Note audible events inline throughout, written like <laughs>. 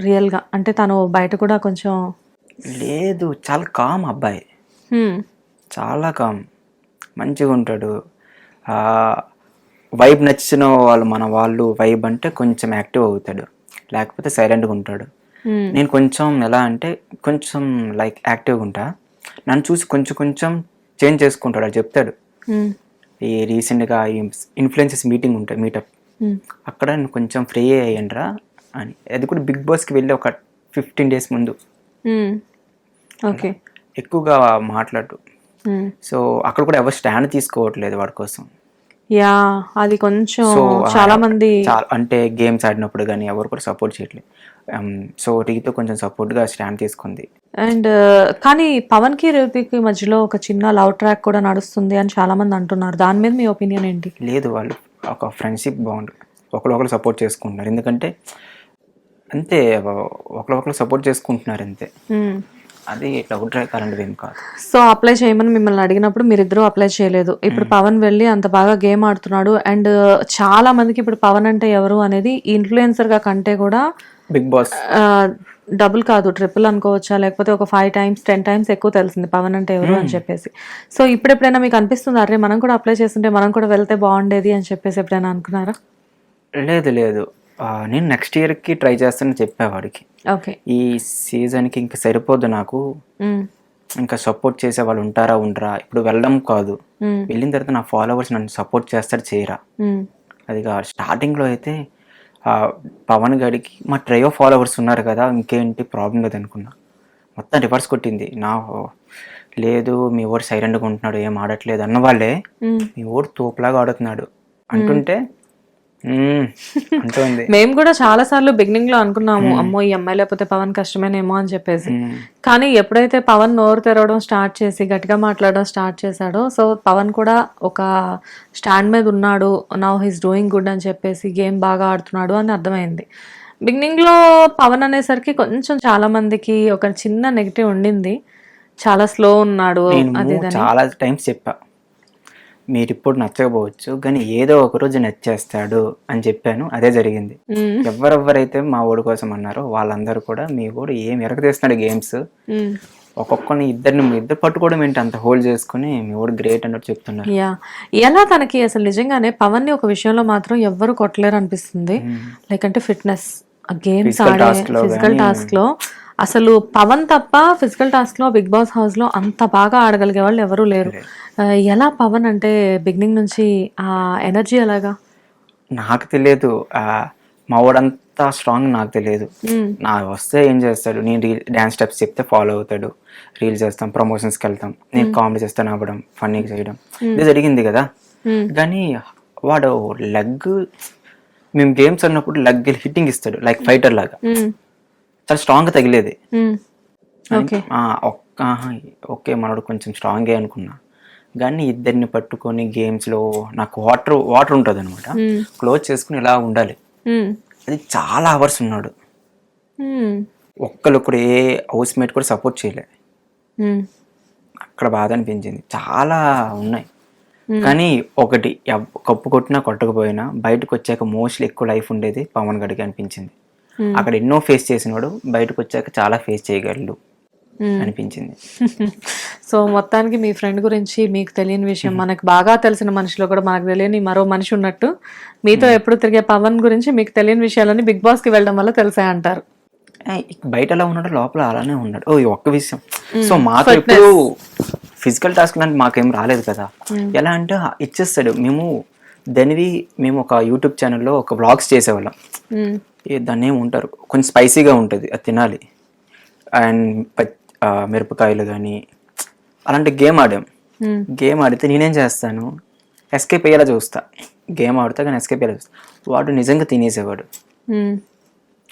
రియల్గా అంటే తను బయట కూడా కొంచెం లేదు చాలా కామ్ అబ్బాయి. చాలా కామ్ మంచిగా ఉంటాడు. వైబ్ నచ్చిన వాళ్ళు మన వాళ్ళు వైబ్ అంటే కొంచెం యాక్టివ్ అవుతాడు. లేకపోతే సైలెంట్గా ఉంటాడు. నేను కొంచెం ఎలా అంటే కొంచెం లైక్ యాక్టివ్గా ఉంటా. నన్ను చూసి కొంచెం కొంచెం చేంజ్ చేసుకుంటాడు అది చెప్తాడు. ఈ రీసెంట్గా ఈ ఇన్ఫ్లుయెన్సెస్ మీటింగ్ ఉంటాయి మీటప్. అక్కడ నేను కొంచెం ఫ్రీ అయ్యండ్రా. అని. అది కూడా బిగ్ బాస్కి వెళ్ళి ఒక ఫిఫ్టీన్ డేస్ ముందు. ఓకే. ఎక్కువగా మాట్లాడు. సో అక్కడ కూడా ఎవరు స్టాండ్ తీసుకోవట్లేదు వాడి కోసం. యా అది కొంచెం చాలా మంది అంటే గేమ్స్ ఆడినప్పుడు కానీ ఎవరు కూడా సపోర్ట్ చేయట్లేదు. సో రీతో కొంచెం సపోర్ట్గా స్టాండ్ తీసుకుంది. అండ్ కానీ పవన్కి రేవతికి మధ్యలో ఒక చిన్న లవ్ ట్రాక్ కూడా నడుస్తుంది అని చాలా మంది అంటున్నారు. దాని మీద మీ ఒపీనియన్ ఏంటి? లేదు వాళ్ళు ఒక ఫ్రెండ్షిప్ బాండ్. ఒకరు సపోర్ట్ చేసుకుంటున్నారు. ఎందుకంటే అంతే ఒకరు ఒకరు సపోర్ట్ చేసుకుంటున్నారు అంతే. అది ట్రాక్ అలాంటిది ఏం కాదు. సో అప్లై చేయమని మిమ్మల్ని అడిగినప్పుడు మీరిద్దరూ అప్లై చేయలేదు. ఇప్పుడు పవన్ వెళ్ళి అంత బాగా గేమ్ ఆడుతున్నాడు అండ్ చాలా మందికి ఇప్పుడు పవన్ అంటే ఎవరు అనేది ఇన్ఫ్లుయెన్సర్గా కంటే కూడా బిగ్ బాస్ డబుల్ కాదు ట్రిపుల్ అనుకోవచ్చా? లేకపోతే ఒక ఫైవ్ టైమ్స్ టెన్ టైమ్స్ ఎక్కువ తెలిసింది పవన్ అంటే ఎవరు అని చెప్పేసి. సో ఇప్పుడు ఎప్పుడైనా మీకు అనిపిస్తుంది అరే మనం కూడా అప్లై చేస్తుంటే మనం కూడా వెళ్తే బాగుండేది అని చెప్పేసి ఎప్పుడైనా అనుకున్నారా? లేదు లేదు. నేను నెక్స్ట్ ఇయర్కి ట్రై చేస్తానని చెప్పేవాడికి ఓకే. ఈ సీజన్కి ఇంకా సరిపోదు నాకు. ఇంకా సపోర్ట్ చేసే వాళ్ళు ఉంటారా ఉండరా? ఇప్పుడు వెళ్ళడం కాదు. వెళ్ళిన తర్వాత నా ఫాలోవర్స్ నన్ను సపోర్ట్ చేస్తారు చేయరా? అది స్టార్టింగ్లో అయితే ఆ, పవన్ గడికి మా ట్రయో ఫాలోవర్స్ ఉన్నారు కదా ఇంకేంటి ప్రాబ్లం లేదు అనుకున్నా. మొత్తం రివర్స్ కొట్టింది. నా లేదు మీ ఓడు సైలెంట్గా ఉంటున్నాడు ఏం ఆడట్లేదు అన్న వాళ్ళే మీ ఓడు తోపులాగా ఆడుతున్నాడు. అంటుంటే "మ్మ్" <laughs> కూడా చాలా సార్లు బిగినింగ్లో అనుకున్నాము అమ్మో ఈ అమ్మాయి లేకపోతే పవన్ కష్టమేనేమో అని చెప్పేసి. కానీ ఎప్పుడైతే పవన్ నోరు తెరవడం స్టార్ట్ చేసి గట్టిగా మాట్లాడడం స్టార్ట్ చేశాడో సో పవన్ కూడా ఒక స్టాండ్ మీద ఉన్నాడు నౌ హీస్ డూయింగ్ గుడ్ అని చెప్పేసి గేమ్ బాగా ఆడుతున్నాడు అని అర్థమైంది. బిగినింగ్లో పవన్ అనేసరికి కొంచెం చాలా మందికి ఒక చిన్న నెగిటివ్ ఉండింది. చాలా స్లో ఉన్నాడు నేను అది చాలా టైమ్స్ చెప్పా. మీరు ఇప్పుడు నచ్చకపోవచ్చు కానీ ఏదో ఒక రోజు నచ్చేస్తాడు అని చెప్పాను. అదే జరిగింది. ఎవరెవరైతే మా ఓడి కోసం అన్నారో వాళ్ళందరూ కూడా మీ ఓడు ఏం ఎరగతీస్తున్నాడు గేమ్స్. ఒక్కొక్కరిని ఇద్దరిని ఇద్దరు పట్టుకోవడం ఏంటి? అంత హోల్డ్ చేసుకుని మీ ఓడి గ్రేట్ అన్నట్టు చెప్తున్నారు. యా. ఎలా తనకి అసలు నిజంగానే పవన్ని ఒక విషయంలో మాత్రం ఎవ్వరు కొట్టలేరు అనిపిస్తుంది. లైక్ అంటే ఫిట్నెస్. గేమ్స్ ఆడే ఫిజికల్ టాస్క్లో అసలు పవన్ తప్ప ఫిజికల్ టాస్క్లో బిగ్ బాస్ హౌస్లో అంత బాగా ఆడగలిగే వాళ్ళు ఎవరు లేరు. ఎలా పవన్ అంటే బిగినింగ్ నుంచి ఆ ఎనర్జీ ఎలాగా? నాకు తెలియదు. మా వాడంతా స్ట్రాంగ్ నాకు తెలియదు. నా వస్తే ఏం చేస్తాడు? నేను రీల్ డ్యాన్స్ స్టెప్స్ చెప్తే ఫాలో అవుతాడు. రీల్స్ చేస్తాం ప్రమోషన్స్కి వెళ్తాం నేను కామెడీ చేస్తాను అవ్వడం ఫన్నీగా చేయడం. ఇది జరిగింది కదా. కానీ వాడు లెగ్ మేము గేమ్స్ అన్నప్పుడు లెగ్ హిట్టింగ్ ఇస్తాడు లైక్ ఫైటర్ లాగా మ్మ్. చాలా స్ట్రాంగ్ తగిలేది మ్మ్. ఓకే మనోడు కొంచెం స్ట్రాంగే అనుకున్నా కానీ ఇద్దరిని పట్టుకొని గేమ్స్లో నాకు వాటర్ వాటర్ ఉంటుంది అనమాట. క్లోజ్ చేసుకుని ఇలా ఉండాలి మ్మ్. అది చాలా అవర్స్ ఉన్నాడు. ఒక్కరు కూడా ఏ హౌస్ మేట్ కూడా సపోర్ట్ చేయలే. అక్కడ బాధ అనిపించింది చాలా ఉన్నాయి కానీ ఒకటి కప్పు కొట్టినా కొట్టకపోయినా బయటకు వచ్చాక మోస్ట్లీ ఎక్కువ లైఫ్ ఉండేది పవన్ గడికి అనిపించింది. Hmm. అక్కడ ఎన్నో ఫేస్ చేసినవాడు బయటకు వచ్చాక చాలా ఫేస్ చేయగలడు Hmm. అనిపించింది. <laughs> సో మొత్తానికి మీ ఫ్రెండ్ గురించి మీకు తెలియని విషయం మనకు బాగా తెలిసిన మనిషిలో కూడా మనకు తెలియని మరో మనిషి ఉన్నట్టు మీతో ఎప్పుడు తిరిగే పవన్ గురించి మీకు తెలియని విషయాలన్నీ బిగ్ బాస్కి వెళ్ళడం వల్ల తెలిసాయి అంటారు. బయట ఎలా ఉన్నాడు లోపల అలానే ఉన్నాడు. ఓ ఒక్క విషయం. సో మాకు ఎప్పుడు ఫిజికల్ టాస్క్ లాంటి మాకేం రాలేదు కదా. ఎలా అంటే ఇచ్చేస్తాడు. మేము దానివి మేము ఒక యూట్యూబ్ ఛానల్లో ఒక వ్లాగ్స్ చేసేవాళ్ళం. ఏ దాన్ని ఉంటారు? కొంచెం స్పైసీగా ఉంటుంది అది తినాలి. అండ్ మిరపకాయలు కానీ అలాంటి గేమ్ ఆడాం. మ్మ్. గేమ్ ఆడితే నేనేం చేస్తాను? ఎస్కేప్ అయ్యేలా చూస్తా. గేమ్ ఆడితే కానీ ఎస్కేప్ అయ్యేలా చూస్తా. వాడు నిజంగా తినేసేవాడు.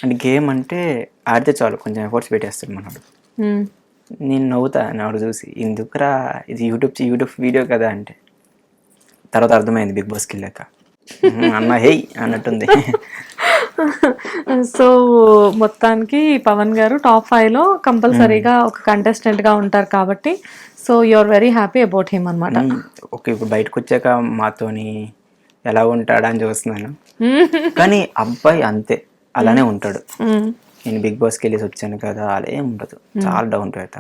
అండ్ గేమ్ అంటే ఆడితే చాలు కొంచెం ఎఫర్ట్స్ పెట్టేస్తాడు మ్మ్. నేను నవ్వుతా నాడు చూసి ఎందుకురా ఇది యూట్యూబ్ యూట్యూబ్ వీడియో కదా అంటే. తర్వాత అర్థమైంది బిగ్ బాస్కి వెళ్ళాక. "ఉహు, అన్న హేయ్ అన్నట్టుంది. సో మొత్తానికి పవన్ గారు టాప్ ఫైవ్లో కంపల్సరీగా ఒక కంటెస్టెంట్గా ఉంటారు కాబట్టి so you're very happy about him అనమాట ఓకే ఇప్పుడు బయటకు వచ్చాక మాతోని ఎలా ఉంటాడా అని చూస్తున్నాను. కానీ అబ్బాయి అంతే అలానే ఉంటాడు. నేను బిగ్ బాస్కి వెళ్ళేసి వచ్చాను కదా అలా ఏం ఉండదు. చాలా down to earth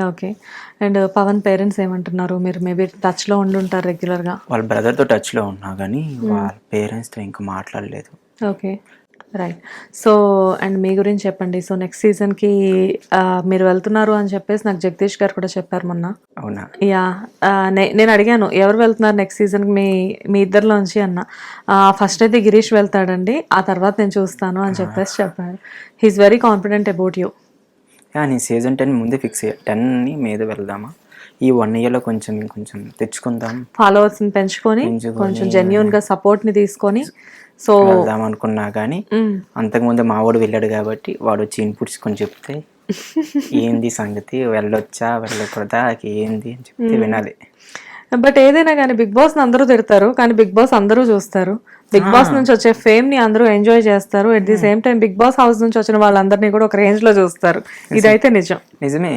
okay. And Pavan parents ఏమంటున్నారు? మీరు మేబీ టచ్లో ఉండుంటారు రెగ్యులర్గా. వాళ్ళ బ్రదర్తో టచ్లో ఉన్నా కానీ వాళ్ళ పేరెంట్స్తో ఇంకా మాట్లాడలేదు. ఓకే. రైట్ సో అండ్ మీ గురించి చెప్పండి. సో నెక్స్ట్ సీజన్కి మీరు వెళ్తున్నారు అని చెప్పేసి నాకు జగదీష్ గారు కూడా చెప్పారు మొన్న. అవునా? యా నేను అడిగాను ఎవరు వెళ్తున్నారు నెక్స్ట్ సీజన్కి మీ మీ ఇద్దరిలోంచి అన్న. ఫస్ట్ అయితే గిరీష్ వెళ్తాడండి ఆ తర్వాత నేను చూస్తాను అని చెప్పేసి చెప్పాడు. He's very confident about you yeah, నేను సీజన్ టెన్ ముందే ఫిక్స్ టెన్ని మీద వెళ్దామా? ఈ వన్ ఇయర్లో కొంచెం ఇంకొంచెం తెచ్చుకుందాం. ఫాలోవర్స్ని పెంచుకొని పెంచుకొని, కొంచెం జెన్యున్గా సపోర్ట్ని తీసుకొని సో వెళ్దాం అనుకున్నా కానీ అంతకుముందు మా వాడు వెళ్ళాడు కాబట్టి వాడు వచ్చి ఇన్పుట్స్ కొంచెం చెప్తే <laughs> ఏంది సంగతి? వెళ్ళొచ్చా? వెళ్ళకూడదా? ఏంది? అని చెప్తే వినాలి. బట్ ఏదైనా కానీ బిగ్ బాస్ అందరూ తిడతారు కానీ బిగ్ బాస్ అందరూ చూస్తారు. బిగ్ బాస్ నుంచి వచ్చే ఫేమ్ని అందరూ ఎంజాయ్ చేస్తారు. At the same time Bigg Boss house నుంచి వచ్చిన వాళ్ళందరినీ కూడా ఒక రేంజ్లో చూస్తారు. ఇదైతే నిజం. నిజమే.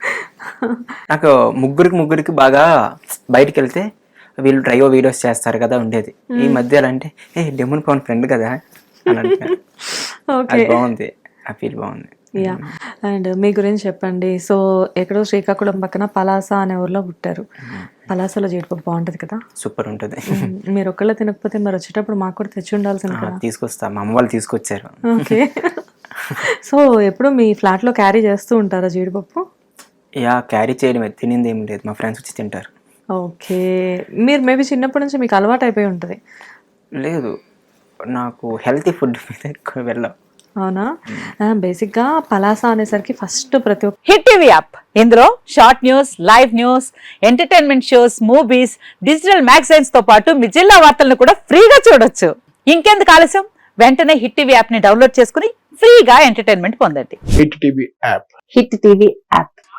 <laughs> నాకు ముగ్గురికి ముగ్గురికి బాగా బయటికి వెళ్తే వీళ్ళు ట్రైవో వీడియోస్ చేస్తారు కదా ఉండేది. ఈ మధ్య అంటే ఏ డెమన్ పవన్ ఫ్రెండ్ కదా అని. <laughs> ఓకే. బాగుంది. ఆ ఫీల్ బాగుంది. యా. అండ్ మీ గురించి చెప్పండి. సో ఎక్కడో శ్రీకాకుళం పక్కన పలాస అనే ఊర్లో పుట్టారు. పలాసలో జీడిపప్పు బాగుంటది కదా? సూపర్ ఉంటుంది. <laughs> మీరు ఒక్కళ్ళే తినకపోతే మరి వచ్చేటప్పుడు మాకు కూడా తెచ్చి కదా? తీసుకొస్తా. మా అమ్మ వాళ్ళు తీసుకొచ్చారు. ఓకే. సో ఎప్పుడు మీ ఫ్లాట్లో క్యారీ చేస్తూ ఉంటారా జీడిపప్పు? యా క్యారీ చేయడమే తినింది ఏం లేదు. మా ఫ్రెండ్స్ వచ్చి తింటారు. ఓకే. మీరు మేబీ చిన్నప్పటి నుంచి మీకు అలవాటు అయిపోయి ఉంటుంది. లేదు. నాకు హెల్తీ ఫుడ్ మీద ఎక్కువ వెళ్ళాం. అవునా? బేసిక్గా పలాస అనేసరికి ఫస్ట్ ప్రతి ఒక్క హిట్ టీవీ యాప్. ఇందులో short news live news entertainment shows movies digital మ్యాగజైన్స్తో పాటు మీ జిల్లా వార్తలను కూడా ఫ్రీగా చూడొచ్చు. ఇంకెందుకు ఆలస్యం? వెంటనే హిట్ టీవీ యాప్ని డౌన్లోడ్ చేసుకుని ఫ్రీగా ఎంటర్టైన్మెంట్ పొందండి. Hit TV app. Hit TV app.